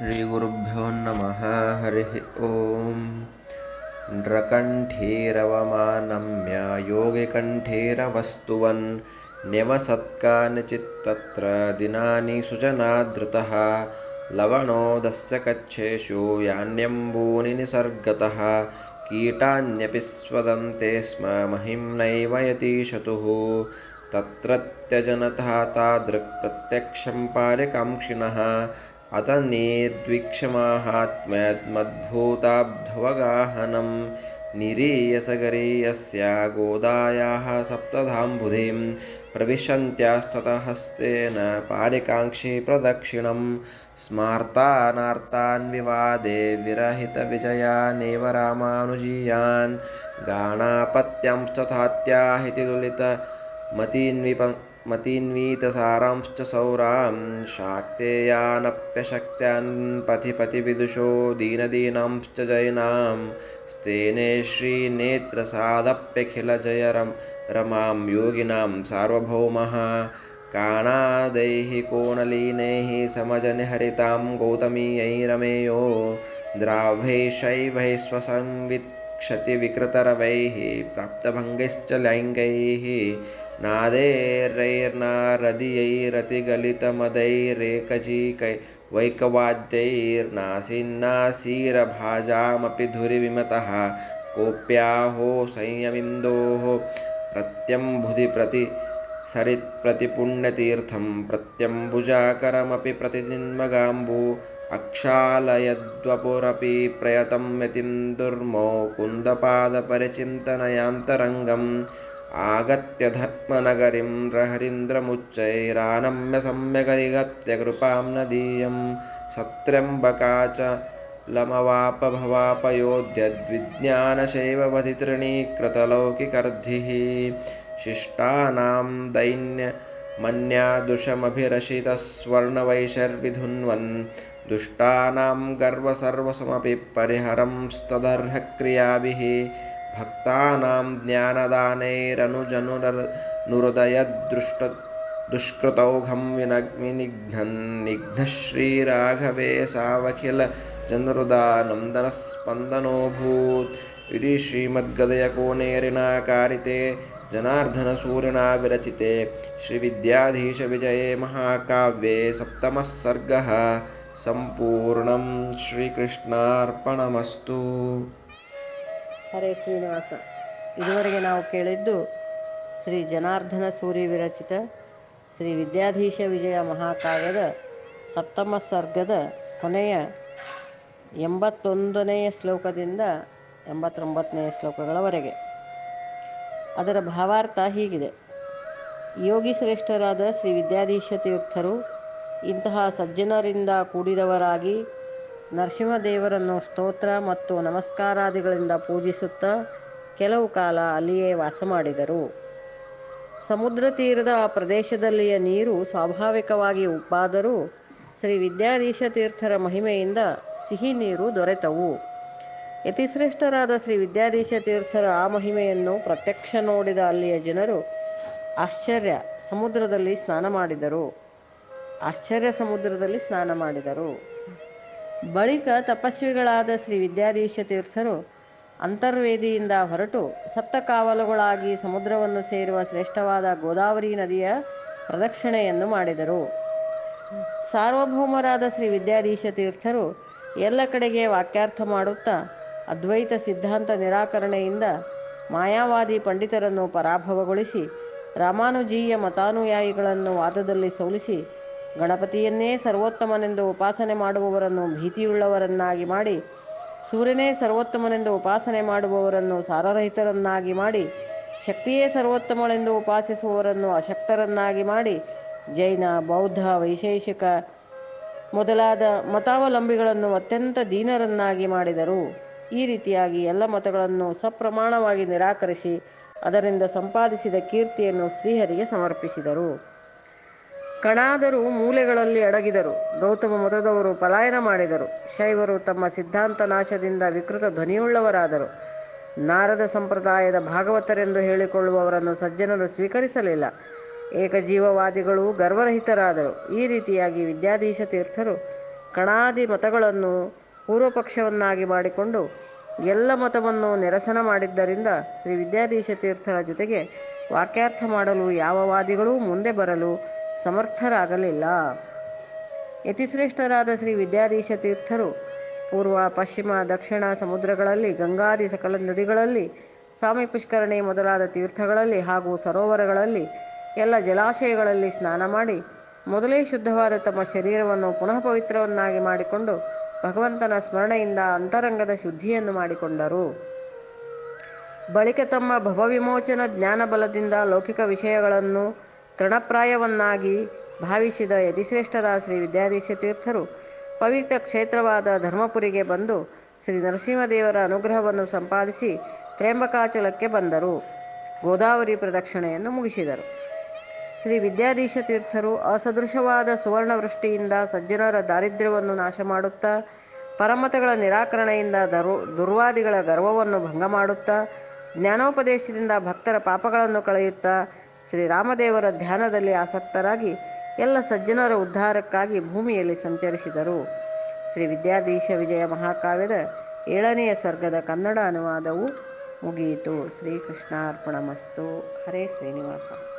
श्रीगुरुभ्यो नमः हरिः ॐ नृकण्ठीरवमानम्य योगिकण्ठीरवस्तुवन् न्यवसत्कानिचित्तत्र दिनानि सुजनादृतः लवणोदस्य कच्छेषु यान्यम्बूनि निसर्गतः कीटान्यपि स्वदन्ते स्म महिम्नैव यतीशतुः। तत्रत्यजनतः तादृक् प्रत्यक्षं पारिकाङ्क्षिणः अत निर्द्विक्षमाहात्म्यमद्भूताब्ध्वगाहनं निरीयसगरीयस्या गोदायाः सप्तधाम्बुधिं प्रविशन्त्यास्ततहस्तेन पारिकाङ्क्षी प्रदक्षिणं स्मार्तानार्तान् विवादे विरहितविजयानेव रामानुजीयान् गाणापत्यंस्तथात्याहितिलुलितमतीन्विप मतीन्वीतसारांश्च सौरां शाक्तेयानप्यशक्त्यान् पथिपथिविदुषो दीनदीनांश्च जयिनां स्तेने श्रीनेत्रसादप्यखिलजयरं रमां योगिनां सार्वभौमः काणादैः कोणलीनैः समजनिहरितां गौतमीयै रमेयो द्राव्यैशैवैश्वसंविक्षतिविकृतरवैः प्राप्तभङ्गैश्च लैङ्गैः नादेर्रैर्नारदियैरतिगलितमदैरेकजीकै वैकवाद्यैर्नासीन्नासीरभाजामपि धुरिविमतः कोऽप्याहो संयमिन्दोः प्रत्यम्बुधि प्रति सरित्प्रतिपुण्यतीर्थं प्रत्यम्बुजाकरमपि प्रतिजिन्मगाम्बु अक्षालयद्वपुरपि प्रयतं यतिं दुर्मो कुन्दपादपरिचिन्तनयान्तरङ्गम् आगत्य धर्मनगरीं रहरीन्द्रमुच्चैरानम्य सम्यगधिगत्य कृपां नदीयं सत्र्यम्बका च लमवापभवापयोध्यद्विज्ञानशैववधितृणीकृतलौकिकर्धिः शिष्टानां दैन्यमन्यादुषमभिरशितस्वर्णवैशर्विधुन्वन् दुष्टानां गर्वसर्वसमपि परिहरंस्तदर्हक्रियाभिः भक्तानां ज्ञानदानैरनुजनुरुदयदृष्ट दुष्कृतौघं विनग्निघ्नन् निघ्नः श्रीराघवे इति श्रीमद्गदयकोनेरिणाकारिते जनार्दनसूरिणा विरचिते श्रीविद्याधीशविजये महाकाव्ये सप्तमः सर्गः। सम्पूर्णं श्रीकृष्णार्पणमस्तु ಹರೇ ಶ್ರೀನಿವಾಸ. ಇದುವರೆಗೆ ನಾವು ಕೇಳಿದ್ದು ಶ್ರೀ ಜನಾರ್ದನ ಸೂರಿ ವಿರಚಿತ ಶ್ರೀ ವಿದ್ಯಾಧೀಶ ವಿಜಯ ಮಹಾಕಾವ್ಯದ ಸಪ್ತಮ ಸರ್ಗದ ಕೊನೆಯ ಎಂಬತ್ತೊಂದನೆಯ ಶ್ಲೋಕದಿಂದ ಎಂಬತ್ತೊಂಬತ್ತನೆಯ ಶ್ಲೋಕಗಳವರೆಗೆ. ಅದರ ಭಾವಾರ್ಥ ಹೀಗಿದೆ. ಯೋಗಿ ಶ್ರೇಷ್ಠರಾದ ಶ್ರೀ ವಿದ್ಯಾಧೀಶ ತೀರ್ಥರು ಇಂತಹ ಸಜ್ಜನರಿಂದ ಕೂಡಿದವರಾಗಿ ನರಸಿಂಹದೇವರನ್ನು ಸ್ತೋತ್ರ ಮತ್ತು ನಮಸ್ಕಾರಾದಿಗಳಿಂದ ಪೂಜಿಸುತ್ತಾ ಕೆಲವು ಕಾಲ ಅಲ್ಲಿಯೇ ವಾಸ ಮಾಡಿದರು. ಸಮುದ್ರ ತೀರದ ಆ ಪ್ರದೇಶದಲ್ಲಿಯ ನೀರು ಸ್ವಾಭಾವಿಕವಾಗಿ ಉಪ್ಪಾದರೂ ಶ್ರೀ ವಿದ್ಯಾಧೀಶ ತೀರ್ಥರ ಮಹಿಮೆಯಿಂದ ಸಿಹಿ ನೀರು ದೊರೆತವು. ಯತಿಶ್ರೇಷ್ಠರಾದ ಶ್ರೀ ವಿದ್ಯಾಧೀಶ ತೀರ್ಥರ ಆ ಮಹಿಮೆಯನ್ನು ಪ್ರತ್ಯಕ್ಷ ನೋಡಿದ ಅಲ್ಲಿಯ ಜನರು ಆಶ್ಚರ್ಯ ಸಮುದ್ರದಲ್ಲಿ ಸ್ನಾನ ಮಾಡಿದರು. ಆಶ್ಚರ್ಯ ಸಮುದ್ರದಲ್ಲಿ ಸ್ನಾನ ಮಾಡಿದರು. ಬಳಿಕ ತಪಸ್ವಿಗಳಾದ ಶ್ರೀ ವಿದ್ಯಾಧೀಶ ತೀರ್ಥರು ಅಂತರ್ವೇದಿಯಿಂದ ಹೊರಟು ಸಪ್ತ ಕಾವಲುಗಳಾಗಿ ಸಮುದ್ರವನ್ನು ಸೇರುವ ಶ್ರೇಷ್ಠವಾದ ಗೋದಾವರಿ ನದಿಯ ಪ್ರದಕ್ಷಿಣೆಯನ್ನು ಮಾಡಿದರು. ಸಾರ್ವಭೌಮರಾದ ಶ್ರೀ ವಿದ್ಯಾಧೀಶ ತೀರ್ಥರು ಎಲ್ಲ ಕಡೆಗೆ ವಾಕ್ಯಾರ್ಥ ಮಾಡುತ್ತಾ ಅದ್ವೈತ ಸಿದ್ಧಾಂತ ನಿರಾಕರಣೆಯಿಂದ ಮಾಯಾವಾದಿ ಪಂಡಿತರನ್ನು ಪರಾಭವಗೊಳಿಸಿ ರಾಮಾನುಜೀಯ ಮತಾನುಯಾಯಿಗಳನ್ನು ವಾದದಲ್ಲಿ ಸೋಲಿಸಿ ಗಣಪತಿಯನ್ನೇ ಸರ್ವೋತ್ತಮನೆಂದು ಉಪಾಸನೆ ಮಾಡುವವರನ್ನು ಭೀತಿಯುಳ್ಳವರನ್ನಾಗಿ ಮಾಡಿ, ಸೂರ್ಯನೇ ಸರ್ವೋತ್ತಮನೆಂದು ಉಪಾಸನೆ ಮಾಡುವವರನ್ನು ಸಾರರಹಿತರನ್ನಾಗಿ ಮಾಡಿ, ಶಕ್ತಿಯೇ ಸರ್ವೋತ್ತಮಳೆಂದು ಉಪಾಸಿಸುವವರನ್ನು ಅಶಕ್ತರನ್ನಾಗಿ ಮಾಡಿ, ಜೈನ, ಬೌದ್ಧ, ವೈಶೇಷಿಕ ಮೊದಲಾದ ಮತಾವಲಂಬಿಗಳನ್ನು ಅತ್ಯಂತ ದೀನರನ್ನಾಗಿ ಮಾಡಿದರು. ಈ ರೀತಿಯಾಗಿ ಎಲ್ಲ ಮತಗಳನ್ನು ಸಪ್ರಮಾಣವಾಗಿ ನಿರಾಕರಿಸಿ, ಅದರಿಂದ ಸಂಪಾದಿಸಿದ ಕೀರ್ತಿಯನ್ನು ಶ್ರೀಹರಿಗೆ ಸಮರ್ಪಿಸಿದರು. ಕಣಾದರು ಮೂಲೆಗಳಲ್ಲಿ ಅಡಗಿದರು. ಗೌತಮ ಮತದವರು ಪಲಾಯನ ಮಾಡಿದರು. ಶೈವರು ತಮ್ಮ ಸಿದ್ಧಾಂತ ನಾಶದಿಂದ ವಿಕೃತ ಧ್ವನಿಯುಳ್ಳವರಾದರು. ನಾರದ ಸಂಪ್ರದಾಯದ ಭಾಗವತರೆಂದು ಹೇಳಿಕೊಳ್ಳುವವರನ್ನು ಸಜ್ಜನರು ಸ್ವೀಕರಿಸಲಿಲ್ಲ. ಏಕಜೀವವಾದಿಗಳು ಗರ್ವರಹಿತರಾದರು. ಈ ರೀತಿಯಾಗಿ ವಿದ್ಯಾಧೀಶ ತೀರ್ಥರು ಕಣಾದಿ ಮತಗಳನ್ನು ಪೂರ್ವಪಕ್ಷವನ್ನಾಗಿ ಮಾಡಿಕೊಂಡು ಎಲ್ಲ ಮತವನ್ನು ನಿರಸನ ಮಾಡಿದ್ದರಿಂದ ಶ್ರೀ ವಿದ್ಯಾಧೀಶ ತೀರ್ಥರ ಜೊತೆಗೆ ವಾಕ್ಯಾರ್ಥ ಮಾಡಲು ಯಾವ ವಾದಿಗಳೂ ಮುಂದೆ ಬರಲು ಸಮರ್ಥರಾಗಲಿಲ್ಲ. ಯತಿಶ್ರೇಷ್ಠರಾದ ಶ್ರೀ ವಿದ್ಯಾಧೀಶ ತೀರ್ಥರು ಪೂರ್ವ, ಪಶ್ಚಿಮ, ದಕ್ಷಿಣ ಸಮುದ್ರಗಳಲ್ಲಿ, ಗಂಗಾದಿ ಸಕಲ ನದಿಗಳಲ್ಲಿ, ಸ್ವಾಮಿ ಪುಷ್ಕರಣಿ ಮೊದಲಾದ ತೀರ್ಥಗಳಲ್ಲಿ ಹಾಗೂ ಸರೋವರಗಳಲ್ಲಿ ಎಲ್ಲ ಜಲಾಶಯಗಳಲ್ಲಿ ಸ್ನಾನ ಮಾಡಿ ಮೊದಲೇ ಶುದ್ಧವಾದ ತಮ್ಮ ಶರೀರವನ್ನು ಪುನಃ ಪವಿತ್ರವನ್ನಾಗಿ ಮಾಡಿಕೊಂಡು ಭಗವಂತನ ಸ್ಮರಣೆಯಿಂದ ಅಂತರಂಗದ ಶುದ್ಧಿಯನ್ನು ಮಾಡಿಕೊಂಡರು. ಬಳಿಕ ತಮ್ಮ ಭವವಿಮೋಚನ ಜ್ಞಾನಬಲದಿಂದ ಲೌಕಿಕ ವಿಷಯಗಳನ್ನು ತೃಣಪ್ರಾಯವನ್ನಾಗಿ ಭಾವಿಸಿದ ಯತಿಶ್ರೇಷ್ಠರ ಶ್ರೀ ವಿದ್ಯಾಧೀಶ ತೀರ್ಥರು, ಪವಿತ್ರ ಕ್ಷೇತ್ರವಾದ ಧರ್ಮಪುರಿಗೆ ಬಂದು ಶ್ರೀ ನರಸಿಂಹದೇವರ ಅನುಗ್ರಹವನ್ನು ಸಂಪಾದಿಸಿ ತ್ರೇಂಬಕಾಚಲಕ್ಕೆ ಬಂದರು. ಗೋದಾವರಿ ಪ್ರದಕ್ಷಿಣೆಯನ್ನು ಮುಗಿಸಿದರು. ಶ್ರೀ ವಿದ್ಯಾಧೀಶ ತೀರ್ಥರು ಅಸದೃಶವಾದ ಸುವರ್ಣವೃಷ್ಟಿಯಿಂದ ಸಜ್ಜನರ ದಾರಿದ್ರ್ಯವನ್ನು ನಾಶ ಮಾಡುತ್ತಾ, ಪರಮತಗಳ ನಿರಾಕರಣೆಯಿಂದ ದರು, ದುರ್ವಾದಿಗಳ ಗರ್ವವನ್ನು ಭಂಗ ಮಾಡುತ್ತಾ, ಜ್ಞಾನೋಪದೇಶದಿಂದ ಭಕ್ತರ ಪಾಪಗಳನ್ನು ಕಳೆಯುತ್ತಾ ಶ್ರೀರಾಮದೇವರ ಧ್ಯಾನದಲ್ಲಿ ಆಸಕ್ತರಾಗಿ ಎಲ್ಲ ಸಜ್ಜನರ ಉದ್ಧಾರಕ್ಕಾಗಿ ಭೂಮಿಯಲ್ಲಿ ಸಂಚರಿಸಿದರು. ಶ್ರೀ ವಿದ್ಯಾಧೀಶ ವಿಜಯ ಮಹಾಕಾವ್ಯದ ಏಳನೆಯ ಸರ್ಗದ ಕನ್ನಡ ಅನುವಾದವು ಮುಗಿಯಿತು. ಶ್ರೀಕೃಷ್ಣಾರ್ಪಣಮಸ್ತು. ಹರೇ ಶ್ರೀನಿವಾಸ.